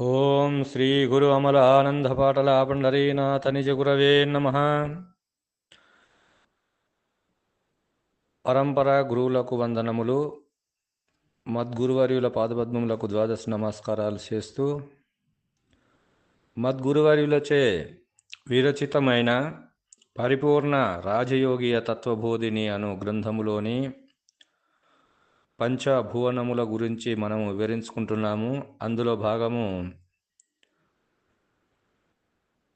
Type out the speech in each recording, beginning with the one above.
ఓం శ్రీ గురు అమలానంద పాటల పండరీనాథ నిజ గురవే నమ. పరంపర గురువులకు వందనములు మద్గురువర్యుల పాదపద్మములకు ద్వాదశ నమస్కారాలు చేస్తూ మద్గురువర్యులచే విరచితమైన పరిపూర్ణ రాజయోగియ తత్వబోధిని అను గ్రంథములోని పంచభువనముల గురించి మనము వివరించుకుంటున్నాము. అందులో భాగము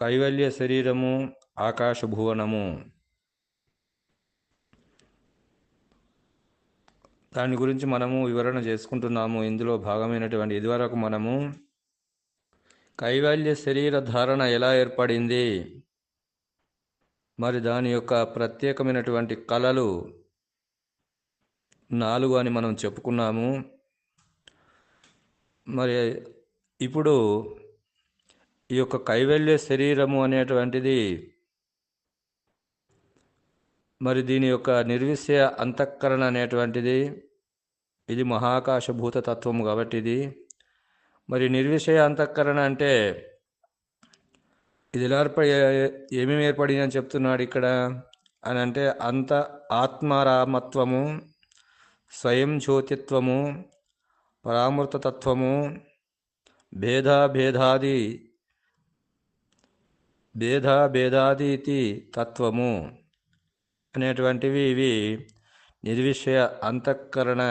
కైవల్య శరీరము ఆకాశ భువనము దాని గురించి మనము వివరణ చేసుకుంటున్నాము. ఇందులో భాగమైనటువంటి ఇదివరకు మనము కైవల్య శరీర ధారణ ఎలా ఏర్పడింది? మరి దాని యొక్క ప్రత్యేకమైనటువంటి కళలు నాలుగు అని మనం చెప్పుకున్నాము. మరి ఇప్పుడు ఈ యొక్క కైవల్య శరీరము అనేటువంటిది మరి దీని యొక్క నిర్విషయ అంతఃకరణ అనేటువంటిది ఇది మహాకాశభూత తత్వము కాబట్టి ఇది. మరి నిర్విషయ అంతఃకరణ అంటే ఇది ఎలా ఏర్పడి ఏమేమి ఏర్పడింది అని చెప్తున్నాడు ఇక్కడ? అని అంటే అంత ఆత్మారామత్వము స్వయం జ్యోతిత్వము పరామృతత్వము భేదాభేదాది భేదాభేదాదీతి తత్వము అనేటువంటివి ఇవి నిర్విషయ అంతఃకరణ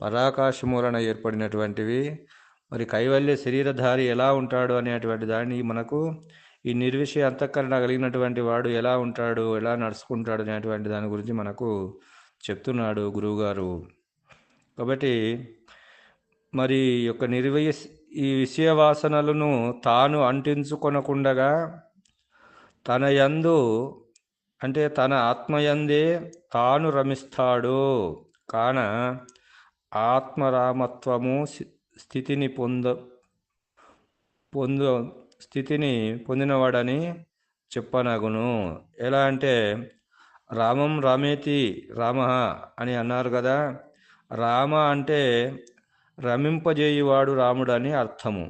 పరాకాశమూలన ఏర్పడినటువంటివి. మరి కైవల్య శరీరధారి ఎలా ఉంటాడు అనేటువంటి దాన్ని మనకు ఈ నిర్విషయ అంతఃకరణ కలిగినటువంటి వాడు ఎలా ఉంటాడు ఎలా నడుచుకుంటాడు అనేటువంటి దాని గురించి మనకు చెప్తున్నాడు గురువుగారు. కాబట్టి మరి యొక్క నిర్వయ ఈ విషయ వాసనలను తాను అంటించుకొనకుండగా తన యందు అంటే తన ఆత్మయందే తాను రమిస్తాడు. కాన ఆత్మరామత్వము స్థితిని పొంద పొంద స్థితిని పొందినవాడని చెప్పనగును. ఎలా అంటే రామం రామేతి రామ అని అన్నారు కదా. రామ అంటే రమింపజేయువాడు రాముడని అర్థము.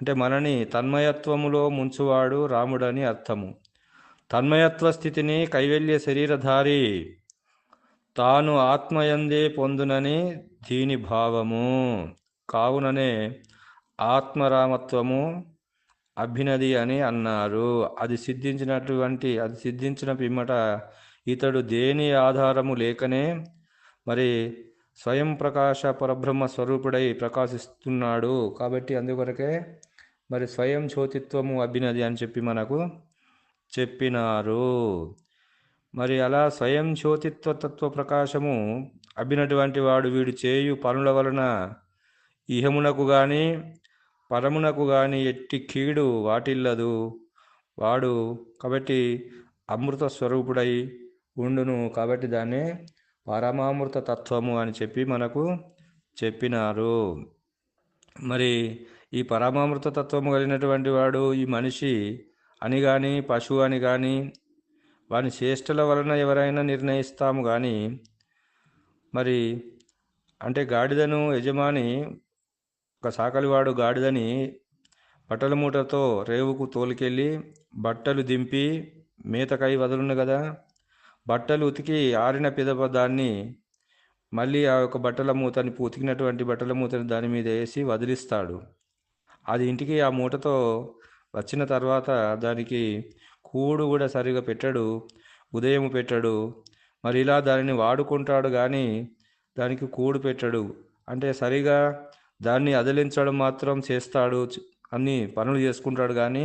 అంటే మనని తన్మయత్వములో ముంచువాడు రాముడని అర్థము. తన్మయత్వ స్థితిని కైవల్య శరీరధారి తాను ఆత్మయందే పొందునని దీని భావము. కావుననే ఆత్మరామత్వము అభినది అని అన్నారు. అది సిద్ధించినటువంటి అది సిద్ధించిన పిమ్మట ఇతడు దేని ఆధారము లేకనే మరి స్వయం ప్రకాశ పరబ్రహ్మ స్వరూపుడై ప్రకాశిస్తున్నాడు. కాబట్టి అందుకొరకే మరి స్వయం జ్యోతిత్వము అభినది అని చెప్పి మనకు చెప్పినారు. మరి అలా స్వయం జ్యోతిత్వ తత్వ ప్రకాశము అభినటువంటి వాడు వీడు చేయు పనుల వలన ఇహమునకు కానీ పరమునకు గాని ఎట్టి కీడు వాటిల్లదు. వాడు కాబట్టి అమృత స్వరూపుడై ఉండును కాబట్టి దాన్ని పరమామృత తత్వము అని చెప్పి మనకు చెప్పినారు. మరి ఈ పరమామృత తత్వము కలిగినటువంటి వాడు ఈ మనిషి అని కానీ పశువు అని కానీ వాని చేష్టల వలన ఎవరైనా నిర్ణయిస్తాము కానీ మరి అంటే గాడిదను యజమాని ఒక సాకలివాడు గాడిదని బట్టల మూటతో రేవుకు తోలుకెళ్ళి బట్టలు దింపి మేతకై వదులును కదా బట్టలు ఉతికి ఆరిన పిదప దాన్ని మళ్ళీ ఆ యొక్క బట్టల మూతని ఉతికినటువంటి బట్టల మూతని దాని మీద వేసి వదిలిస్తాడు. అది ఇంటికి ఆ మూటతో వచ్చిన తర్వాత దానికి కూడు కూడా సరిగా పెట్టడు ఉదయం పెట్టడు. మరి ఇలా దానిని వాడుకుంటాడు కానీ దానికి కూడు పెట్టడు. అంటే సరిగా దాన్ని అదిలించడం మాత్రం చేస్తాడు అన్ని పనులు చేసుకుంటాడు కానీ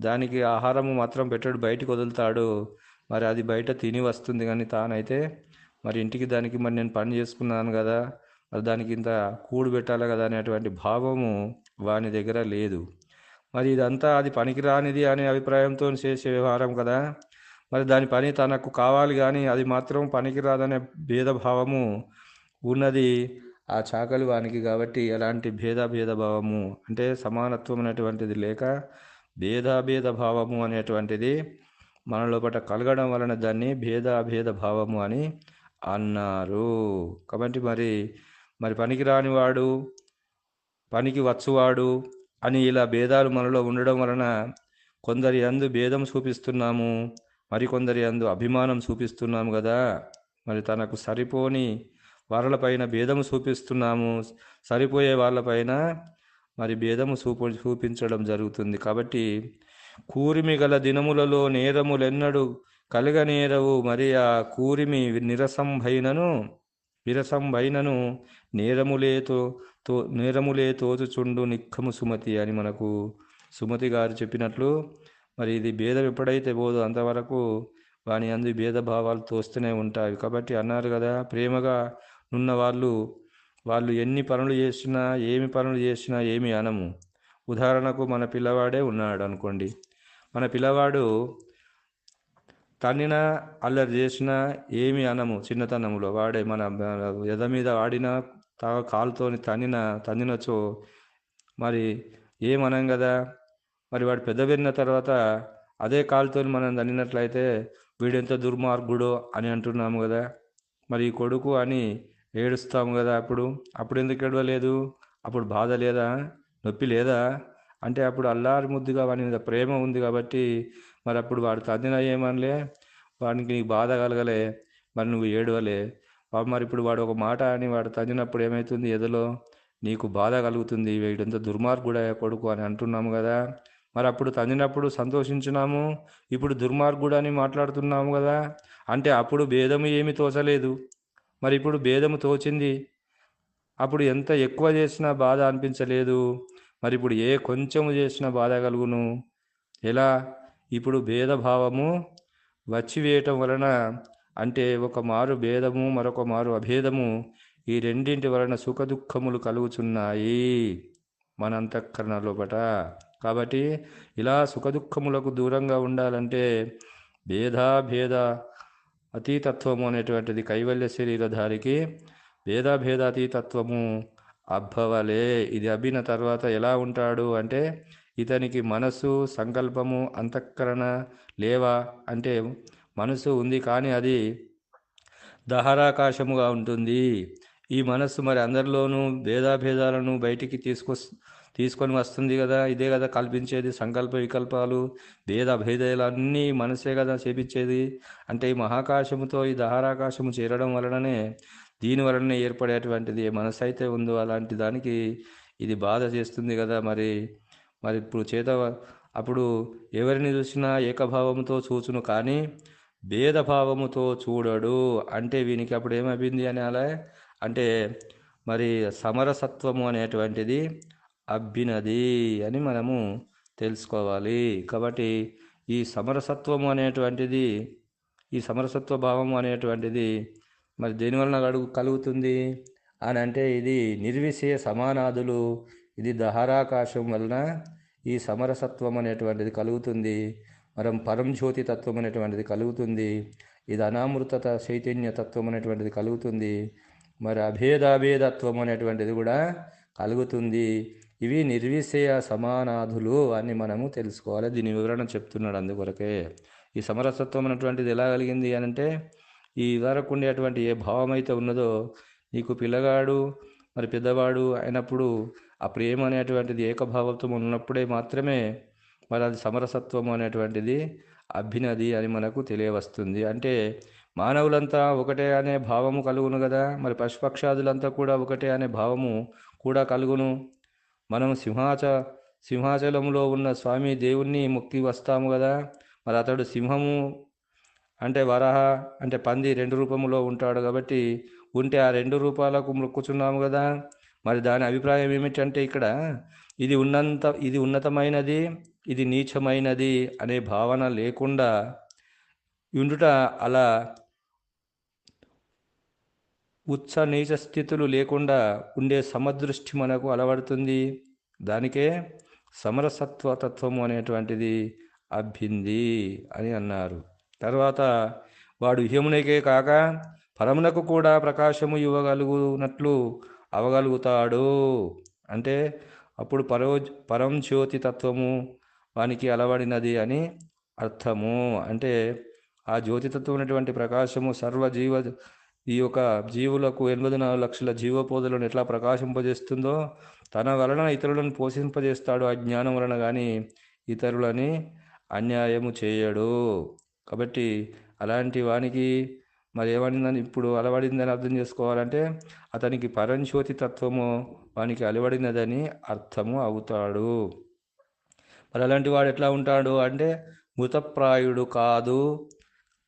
దానికి ఆహారము మాత్రం పెట్టాడు బయటికి వదులుతాడు. మరి అది బయట తిని వస్తుంది కానీ తానైతే మరి ఇంటికి దానికి మరి నేను పని చేసుకున్నాను కదా మరి దానికి ఇంత కూడు పెట్టాలి కదా అనేటువంటి భావము వాని దగ్గర లేదు. మరి ఇదంతా అది పనికిరానిది అనే అభిప్రాయంతో చేసే వ్యవహారం కదా. మరి దాని పని తనకు కావాలి కానీ అది మాత్రం పనికిరాదనే భేదభావము ఉన్నది. ఆ చాకలి వానికి కాబట్టి ఎలాంటి భేద భావము అంటే సమానత్వం అనేటువంటిది లేక భేదాభేద భావము అనేటువంటిది మన లోపల కలగడం వలన దాన్ని భేదాభేద భావము అని అన్నారు. కాబట్టి మరి మరి పనికి రానివాడు పనికి వచ్చువాడు అని ఇలా భేదాలు మనలో ఉండడం వలన కొందరి అందు భేదం చూపిస్తున్నాము మరికొందరి అందు అభిమానం చూపిస్తున్నాము కదా. మరి తనకు సరిపోని వాళ్ళపైన భేదము చూపిస్తున్నాము. సరిపోయే వాళ్ళపైన మరి భేదము చూపు చూపించడం జరుగుతుంది. కాబట్టి కూరిమి గల దినములలో నేరములెన్నడు కలగనేరవు. మరి ఆ కూరిమి నిరసంభైనను విరసంభైనను నేరములేతో తో నేరములే తోచుచుండు నిక్కము సుమతి అని మనకు సుమతి గారు చెప్పినట్లు మరి ఇది భేదం ఎప్పుడైతే పోదో అంతవరకు వాని అందు భేదభావాలు తోస్తూనే ఉంటాయి. కాబట్టి అన్నారు కదా ప్రేమగా ఉన్న వాళ్ళు వాళ్ళు ఎన్ని పనులు చేసినా ఏమి పనులు చేసినా ఏమి అనము. ఉదాహరణకు మన పిల్లవాడే ఉన్నాడు అనుకోండి. మన పిల్లవాడు తన్నిన అల్లరి చేసినా ఏమి అనము చిన్నతనంలో వాడే మన ఎద మీద ఆడినా తా కాలుతోని తన్నిన తన్నినచో మరి ఏమనం కదా మరి వాడు పెద్ద పెరిగిన తర్వాత అదే కాలుతో మనం తన్నినట్లయితే వీడెంత దుర్మార్గుడో అని అంటున్నాము కదా మరి ఈ కొడుకు అని ఏడుస్తాము కదా అప్పుడు? అప్పుడు ఎందుకు ఏడవలేదు? అప్పుడు బాధ లేదా? నొప్పి లేదా? అంటే అప్పుడు అల్లారి ముద్దుగా వాని మీద ప్రేమ ఉంది కాబట్టి మరి అప్పుడు వాడు తద్దిన ఏమనలే? వానికి నీకు బాధ కలగలే. మరి నువ్వు ఏడవలే. బాబు మరి ఇప్పుడు వాడు ఒక మాట అని వాడు తదినప్పుడు ఏమవుతుంది ఎదలో? నీకు బాధ కలుగుతుంది. వీడంత దుర్మార్గుడా కొడుకు అని అంటున్నాము కదా. మరి అప్పుడు తందినప్పుడు సంతోషించినాము? ఇప్పుడు దుర్మార్గుడు అని మాట్లాడుతున్నాము కదా. అంటే అప్పుడు భేదము ఏమి తోచలేదు. మరి ఇప్పుడు భేదము తోచింది. అప్పుడు ఎంత ఎక్కువ చేసినా బాధ అనిపించలేదు. మరి ఇప్పుడు ఏ కొంచెము చేసినా బాధ కలుగును? ఎలా? ఇప్పుడు భేదభావము వచ్చివేయటం వలన అంటే ఒక మారు భేదము మరొక మారు అభేదము ఈ రెండింటి వలన సుఖదుఖములు కలుగుచున్నాయి మన అంతఃకరణ లోపట కాబట్టి ఇలా సుఖదుఖములకు దూరంగా ఉండాలంటే భేదాభేద అతీతత్వము అనేటువంటిది కైవల్య శరీరధారికి భేదాభేద అతీతత్వము అబ్బవలే. ఇది అబ్బిన తర్వాత ఎలా ఉంటాడు అంటే ఇతనికి మనసు సంకల్పము అంతఃకరణ లేవా అంటే మనసు ఉంది కానీ అది దహరాకాశముగా ఉంటుంది. ఈ మనస్సు మరి అందరిలోనూ భేదాభేదాలను బయటికి తీసుకొ తీసుకొని వస్తుంది కదా ఇదే కదా కల్పించేది సంకల్ప వికల్పాలు భేద భేదాలన్నీ మనసే కదా చేపించేది. అంటే ఈ మహాకాశముతో ఈ దహారాకాశము చేరడం వలననే దీని వలననే ఏర్పడేటువంటిది మనసు అయితే ఉందో అలాంటి దానికి ఇది బాధ చేస్తుంది కదా మరి. మరి ఇప్పుడు చేత అప్పుడు ఎవరిని చూసినా ఏకభావముతో చూచును కానీ భేదభావముతో చూడడు. అంటే వీనికి అప్పుడు ఏమైంది అని అలా అంటే మరి సమరసత్వము అనేటువంటిది అబ్బినది అని మనము తెలుసుకోవాలి. కాబట్టి ఈ సమరసత్వము అనేటువంటిది ఈ సమరసత్వ భావము అనేటువంటిది మరి దేనివలన అడుగు కలుగుతుంది? అని అంటే ఇది నిర్విషయ సమానాదులు ఇది దహారాకాశం వలన ఈ సమరసత్వం అనేటువంటిది కలుగుతుంది. మనం పరంజ్యోతి తత్వం అనేటువంటిది కలుగుతుంది. ఇది అనామృతత చైతన్య తత్వం అనేటువంటిది కలుగుతుంది. మరి అభేదాభేదత్వం అనేటువంటిది కూడా కలుగుతుంది. ఇవి నిర్విషయ సమానాధులు అని మనము తెలుసుకోవాలి. దీని వివరణ చెప్తున్నాడు అందుకొరకే. ఈ సమరసత్వం అనేటువంటిది ఎలా కలిగింది అని అంటే ఈ వరకు ఉండేటువంటి ఏ భావం అయితే ఉన్నదో నీకు పిల్లగాడు మరి పెద్దవాడు అయినప్పుడు ఆ ప్రేమ అనేటువంటిది ఏకభావత్వం ఉన్నప్పుడే మాత్రమే మరి అది సమరసత్వం అనేటువంటిది అభ్యునది అని మనకు తెలియవస్తుంది. అంటే మానవులంతా ఒకటే అనే భావము కలుగును కదా? మరి పశుపక్షాదులంతా కూడా ఒకటే అనే భావము కూడా కలుగును? మనం సింహాచ సింహాచలంలో ఉన్న స్వామి దేవుణ్ణి మొక్కి వస్తాము కదా. మరి అతడు సింహము అంటే వరహ అంటే పంది రెండు రూపములో ఉంటాడు కాబట్టి ఉంటే ఆ రెండు రూపాలకు మొక్కుచున్నాము కదా. మరి దాని అభిప్రాయం ఏమిటంటే ఇక్కడ ఇది ఉన్నంత ఇది ఉన్నతమైనది ఇది నీచమైనది అనే భావన లేకుండా ఉండుట అలా ఉత్స నీచ స్థితులు లేకుండా ఉండే సమదృష్టి మనకు అలవడుతుంది. దానికే సమరసత్వ తత్వము అనేటువంటిది అభ్యింది అని అన్నారు. తర్వాత వాడు హ్యమునికే కాక పరమునకు కూడా ప్రకాశము ఇవ్వగలుగునట్లు అవగలుగుతాడు. అంటే అప్పుడు పరో పరం జ్యోతి తత్వము వానికి అలవడినది అని అర్థము. అంటే ఆ జ్యోతితత్వం అనేటువంటి ప్రకాశము సర్వజీవ ఈ యొక్క జీవులకు ఎనిమిది నాలుగు లక్షల జీవపోదలను ఎట్లా ప్రకాశింపజేస్తుందో తన వలన ఇతరులను పోషింపజేస్తాడు. ఆ జ్ఞానం వలన కానీ ఇతరులని అన్యాయము చేయడు. కాబట్టి అలాంటి వానికి మరి ఏమడిందని ఇప్పుడు అలవడిందని అర్థం చేసుకోవాలంటే అతనికి పరంజ్యోతి తత్వము వానికి అలవడినదని అర్థము అవుతాడు. మరి అలాంటి వాడు ఎట్లా ఉంటాడు అంటే మృతప్రాయుడు కాదు.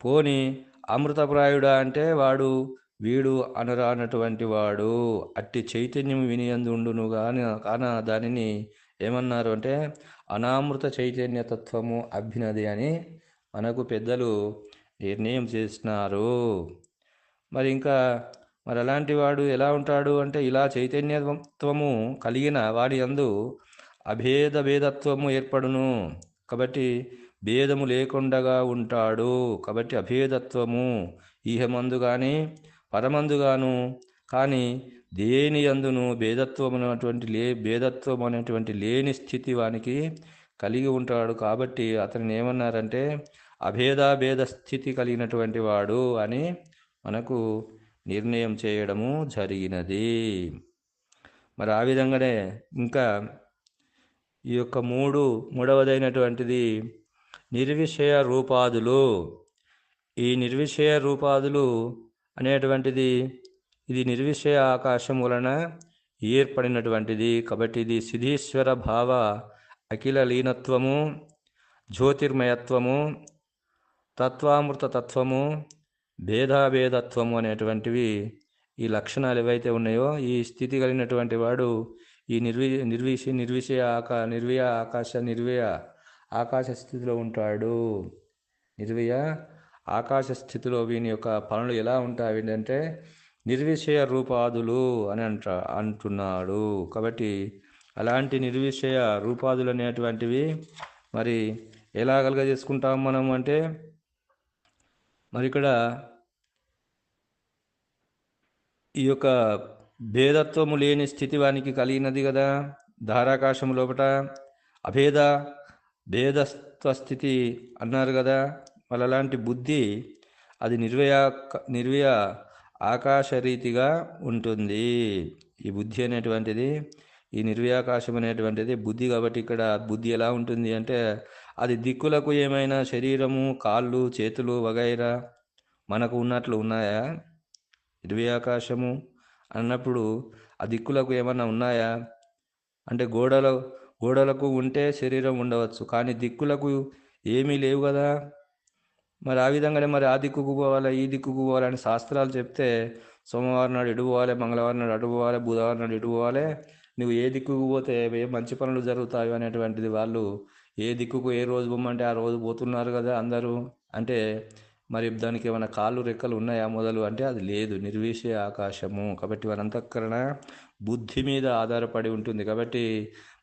పోని అమృతప్రాయుడా అంటే వాడు వీడు అనరానటువంటి వాడు. అట్టి చైతన్యం వినియందుండును కానీ కాన దానిని ఏమన్నారు అంటే అనామృత చైతన్య తత్వము అభ్యునది అని మనకు పెద్దలు నిర్ణయం చేసినారు. మరి ఇంకా మరి అలాంటి వాడు ఎలా ఉంటాడు అంటే ఇలా చైతన్యత్వము కలిగిన వాడి అందు అభేద భేదత్వము ఏర్పడును. కాబట్టి భేదము లేకుండగా ఉంటాడు. కాబట్టి అభేదత్వము ఈహమందు కానీ పరమందుగాను. కానీ దేని అందును భేదత్వం అనేటువంటి లే భేదత్వం అనేటువంటి లేని స్థితి వానికి కలిగి ఉంటాడు. కాబట్టి అతను ఏమన్నారంటే అభేదాభేద స్థితి కలిగినటువంటి వాడు అని మనకు నిర్ణయం చేయడము జరిగినది. మరి ఆ విధంగానే ఇంకా ఈ యొక్క మూడు మూడవదైనటువంటిది నిర్విషయ రూపాదులు. ఈ నిర్విషయ రూపాదులు అనేటువంటిది ఇది నిర్విషయ ఆకాశం వలన ఏర్పడినటువంటిది. కాబట్టి ఇది సిధీశ్వర భావ అఖిల లీనత్వము జ్యోతిర్మయత్వము తత్వామృత తత్వము భేదాభేదత్వము అనేటువంటివి ఈ లక్షణాలు ఏవైతే ఉన్నాయో ఈ స్థితి కలిగినటువంటి వాడు ఈ నిర్వి నిర్విష నిర్విషయ ఆకా నిర్వయ ఆకాశ నిర్వయ ఆకాశ స్థితిలో ఉంటాడు. నిర్వయ ఆకాశ స్థితిలో వీని యొక్క పనులు ఎలా ఉంటాయి? అంటే నిర్విషయ రూపాదులు అని అంట అంటున్నాడు. కాబట్టి అలాంటి నిర్విషయ రూపాదులు అనేటువంటివి మరి ఎలా కలుగజేసుకుంటాం మనం అంటే మరి ఇక్కడ ఈ యొక్క భేదత్వము లేని స్థితి వానికి కలిగినది కదా. ధారాకాశము లోపట అభేద భేదత్వ స్థితి అన్నారు కదా. మరి అలాంటి బుద్ధి అది నిర్వయా నిర్వయ ఆకాశరీతిగా ఉంటుంది. ఈ బుద్ధి అనేటువంటిది ఈ నిర్వ్యాకాశం అనేటువంటిది బుద్ధి కాబట్టి ఇక్కడ బుద్ధి ఎలా ఉంటుంది అంటే అది దిక్కులకు ఏమైనా శరీరము కాళ్ళు చేతులు వగైరా మనకు ఉన్నట్లు ఉన్నాయా? నిర్వ్యాకాశము అన్నప్పుడు ఆ దిక్కులకు ఏమన్నా ఉన్నాయా? అంటే గోడలో గోడలకు ఉంటే శరీరం ఉండవచ్చు కానీ దిక్కులకు ఏమీ లేవు కదా? మరి ఆ విధంగానే మరి ఆ దిక్కుకు పోవాలి ఈ దిక్కుకు పోవాలని శాస్త్రాలు చెప్తే సోమవారం నాడు ఇటు పోవాలి మంగళవారం నాడు అటు పోవాలి బుధవారం నాడు ఇటు పోవాలి? నువ్వు ఏ దిక్కుకు పోతే ఏ మంచి పనులు జరుగుతాయి అనేటువంటిది వాళ్ళు ఏ దిక్కుకు ఏ రోజు పోమంటే ఆ రోజు పోతున్నారు కదా అందరూ? అంటే మరి దానికి ఏమైనా కాళ్ళు రెక్కలు ఉన్నాయా మొదలు? అంటే అది లేదు నిర్విషయ ఆకాశము. కాబట్టి వారి అంతఃకరణ బుద్ధి మీద ఆధారపడి ఉంటుంది. కాబట్టి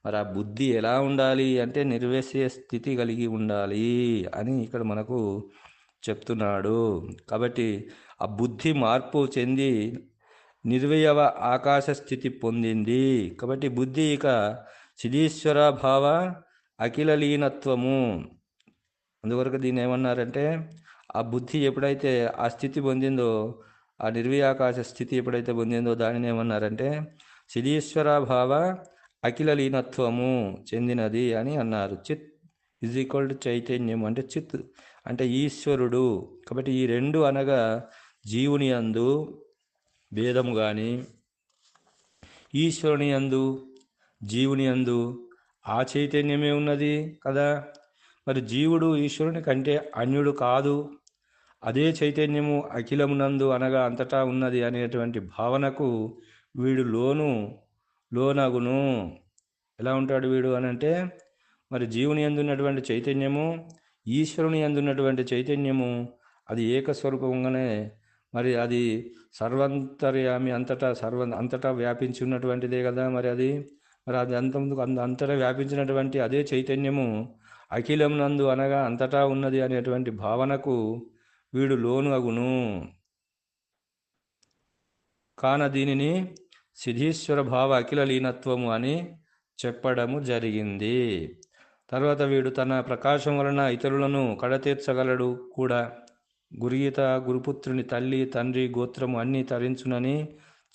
మరి ఆ బుద్ధి ఎలా ఉండాలి అంటే నిర్వేశ్య స్థితి కలిగి ఉండాలి అని ఇక్కడ మనకు చెప్తున్నాడు. కాబట్టి ఆ బుద్ధి మార్పు చెంది నిర్వయవ ఆకాశ స్థితి పొందింది. కాబట్టి బుద్ధి ఇక సిధీశ్వర భావ అఖిల లీనత్వము అందువరకు దీన్ని ఏమన్నారంటే ఆ బుద్ధి ఎప్పుడైతే ఆ స్థితి పొందిందో ఆ నిర్వయాకాశ స్థితి ఎప్పుడైతే పొందిందో దానిని ఏమన్నారంటే సిధీశ్వర భావ అఖిల లీనత్వము చెందినది అని అన్నారు. చిత్ ఇజ్ ఈక్వల్ టు చైతన్యం అంటే చిత్ అంటే ఈశ్వరుడు. కాబట్టి ఈ రెండు అనగా జీవుని అందు భేదము కానీ ఈశ్వరుని అందు జీవుని అందు ఆ చైతన్యమే ఉన్నది కదా. మరి జీవుడు ఈశ్వరుని కంటే అన్యుడు కాదు. అదే చైతన్యము అఖిలమునందు అనగా అంతటా ఉన్నది అనేటువంటి భావనకు వీడు లోను లోనగును. ఎలా ఉంటాడు వీడు అని అంటే మరి జీవుని ఎందున్నటువంటి చైతన్యము ఈశ్వరుని ఎందున్నటువంటి చైతన్యము అది ఏకస్వరూపంగానే మరి అది సర్వంతర్యామి అంతటా సర్వ అంతటా వ్యాపించి ఉన్నటువంటిదే కదా మరి అది. మరి అది అంత అంతటా వ్యాపించినటువంటి అదే చైతన్యము అఖిలం నందు అనగా అంతటా ఉన్నది అనేటువంటి భావనకు వీడు లోను అగును కాన దీనిని సిద్ధీశ్వర భావ అఖిల లీనత్వము అని చెప్పడము జరిగింది. తర్వాత వీడు తన ప్రకాశం వలన ఇతరులను కడతీర్చగలడు కూడా. గురుగీత గురుపుత్రుని తల్లి తండ్రి గోత్రము అన్నీ తరించునని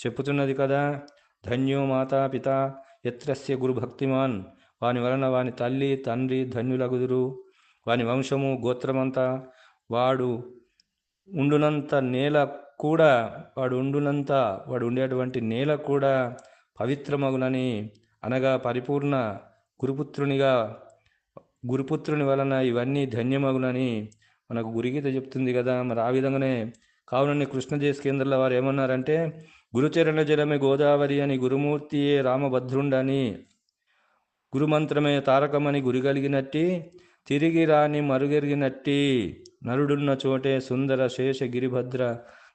చెప్పుతున్నది కదా. ధన్యో మాతా పిత ఎత్రస్య గురుభక్తిమాన్. వాని వలన వాని తల్లి తండ్రి ధన్యులగుదురు. వాని వంశము గోత్రమంతా వాడు ఉండునంత నేల కూడా వాడు ఉండునంత వాడు ఉండేటువంటి నేల కూడా పవిత్రమగునని అనగా పరిపూర్ణ గురుపుత్రునిగా గురుపుత్రుని వలన ఇవన్నీ ధన్యమగునని మనకు గురిగీత చెప్తుంది కదా. మరి ఆ విధంగానే కావునని కృష్ణదేశ కేంద్రంలో వారు ఏమన్నారంటే గురుచరణ జలమే గోదావరి అని గురుమూర్తియే రామభద్రుండని గురుమంత్రమే తారకమని గురి కలిగినట్టి తిరిగి రాని మరుగెరిగినట్టి నరుడున్న చోటే సుందర శేష గిరిభద్ర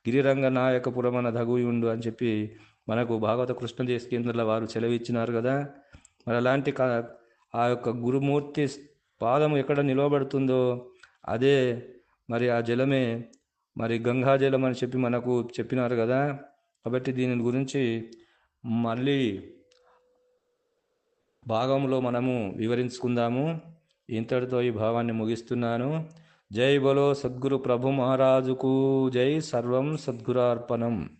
గిరిరంగ నాయకపురమన దగుయుండు అని చెప్పి మనకు భాగవత కృష్ణ దేశకేంద్రుల వారు సెలవిచ్చినారు కదా. మరి అలాంటి కా ఆ యొక్క గురుమూర్తి పాదం ఎక్కడ నిలవబడుతుందో అదే మరి ఆ జలమే మరి గంగా జలం అని చెప్పి మనకు చెప్పినారు కదా. కాబట్టి దీని గురించి మళ్ళీ భాగంలో మనము వివరించుకుందాము. ఇంతటితో ఈ భావాన్ని ముగిస్తున్నాను. जय बोलो सदगुरु प्रभु महाराज को जय सर्व सदगुरार्पणम।